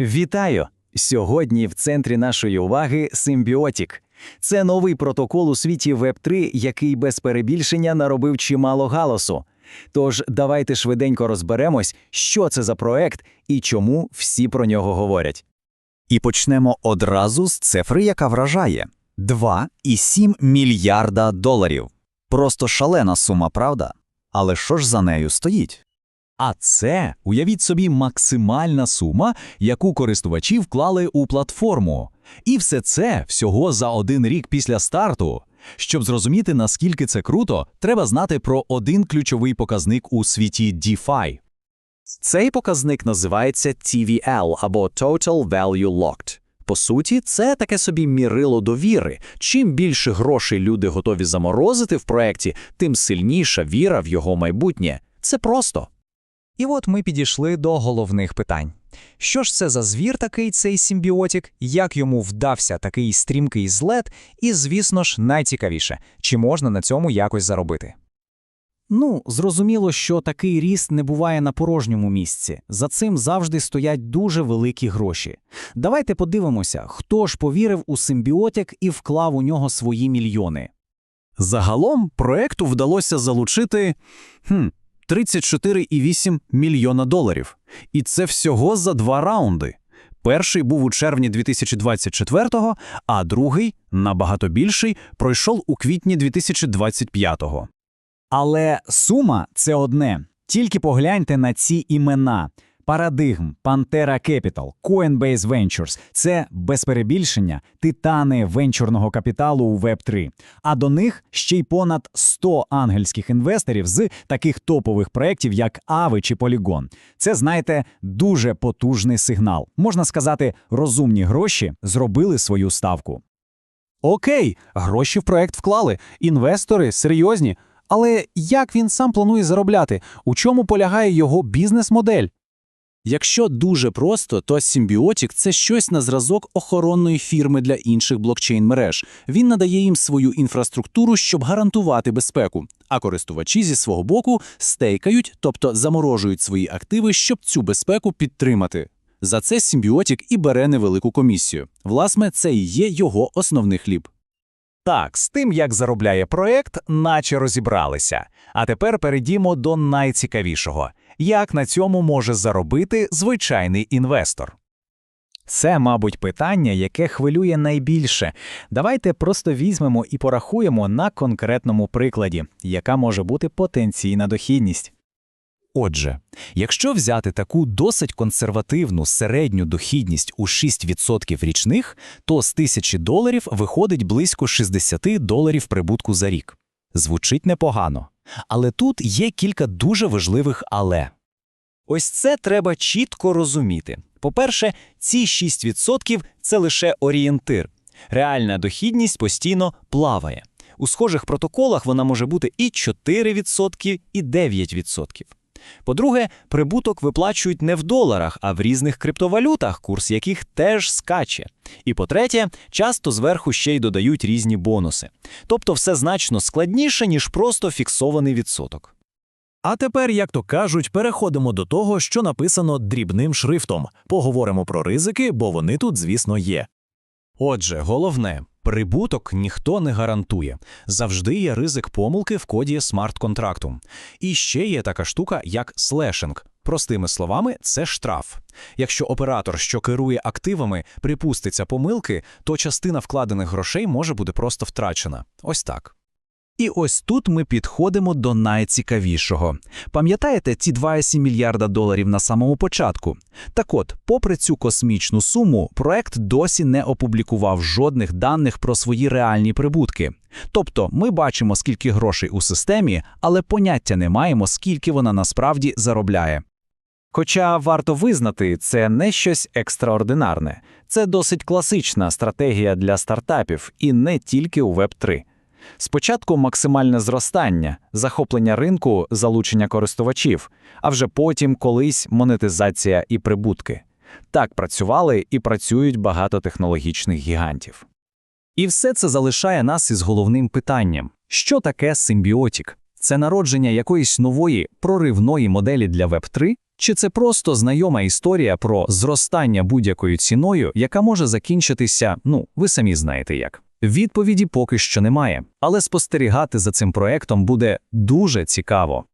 Вітаю! Сьогодні в центрі нашої уваги Симбіотік. Це новий протокол у світі Web3, який без перебільшення наробив чимало галасу. Тож давайте швиденько розберемось, що це за проект і чому всі про нього говорять. І почнемо одразу з цифри, яка вражає 2,7 мільярда доларів. Просто шалена сума, правда? Але що ж за нею стоїть? А це, уявіть собі, максимальна сума, яку користувачі вклали у платформу. І все це всього за один рік після старту. Щоб зрозуміти, наскільки це круто, треба знати про один ключовий показник у світі DeFi. Цей показник називається TVL або Total Value Locked. По суті, це таке собі мірило довіри. Чим більше грошей люди готові заморозити в проєкті, тим сильніша віра в його майбутнє. Це просто. І от ми підійшли до головних питань. Що ж це за звір такий цей симбіотик, як йому вдався такий стрімкий злет, і, звісно ж, найцікавіше, чи можна на цьому якось заробити. Ну, зрозуміло, що такий ріст не буває на порожньому місці. За цим завжди стоять дуже великі гроші. Давайте подивимося, хто ж повірив у симбіотик і вклав у нього свої мільйони. Загалом проекту вдалося залучити хм, 34,8 мільйона доларів. І це всього за два раунди. Перший був у червні 2024-го, а другий, набагато більший, пройшов у квітні 2025-го. Але сума це одне. Тільки погляньте на ці імена. Парадигм, Pantera Capital, Coinbase Ventures – це без перебільшення титани венчурного капіталу у Web3. А до них ще й понад 100 ангельських інвесторів з таких топових проєктів, як Ави чи Polygon. Це, знаєте, дуже потужний сигнал. Можна сказати, розумні гроші зробили свою ставку. Окей, гроші в проект вклали, інвестори серйозні. Але як він сам планує заробляти? У чому полягає його бізнес-модель? Якщо дуже просто, то Сімбіотік це щось на зразок охоронної фірми для інших блокчейн-мереж. Він надає їм свою інфраструктуру, щоб гарантувати безпеку. А користувачі зі свого боку стейкають, тобто заморожують свої активи, щоб цю безпеку підтримати. За це Сімбіотік і бере невелику комісію. Власне, це і є його основний хліб. Так, з тим, як заробляє проект, наче розібралися. А тепер перейдімо до найцікавішого як на цьому може заробити звичайний інвестор. Це, мабуть, питання, яке хвилює найбільше. Давайте просто візьмемо і порахуємо на конкретному прикладі, яка може бути потенційна дохідність. Отже, якщо взяти таку досить консервативну середню дохідність у 6% річних, то з 1000 доларів виходить близько 60 доларів прибутку за рік. Звучить непогано. Але тут є кілька дуже важливих але. Ось це треба чітко розуміти. По-перше, ці 6% – це лише орієнтир. Реальна дохідність постійно плаває. У схожих протоколах вона може бути і 4%, і 9%. По-друге, прибуток виплачують не в доларах, а в різних криптовалютах, курс яких теж скаче. І по-третє, часто зверху ще й додають різні бонуси. Тобто все значно складніше, ніж просто фіксований відсоток. А тепер, як то кажуть, переходимо до того, що написано дрібним шрифтом. Поговоримо про ризики, бо вони тут, звісно, є. Отже, головне, прибуток ніхто не гарантує. Завжди є ризик помилки в коді смарт-контракту. І ще є така штука, як слешинг. Простими словами, це штраф. Якщо оператор, що керує активами, припуститься помилки, то частина вкладених грошей може бути просто втрачена. Ось так. І ось тут ми підходимо до найцікавішого. Пам'ятаєте ці 2,7 мільярда доларів на самому початку? Так от, попри цю космічну суму, проект досі не опублікував жодних даних про свої реальні прибутки. Тобто ми бачимо, скільки грошей у системі, але поняття не маємо, скільки вона насправді заробляє. Хоча варто визнати, це не щось екстраординарне, це досить класична стратегія для стартапів і не тільки у Web3. Спочатку максимальне зростання, захоплення ринку, залучення користувачів, а вже потім колись монетизація і прибутки. Так працювали і працюють багато технологічних гігантів. І все це залишає нас із головним питанням: що таке симбіотік? Це народження якоїсь нової проривної моделі для Web3? Чи це просто знайома історія про зростання будь-якою ціною, яка може закінчитися, ну, ви самі знаєте як? Відповіді поки що немає, але спостерігати за цим проектом буде дуже цікаво.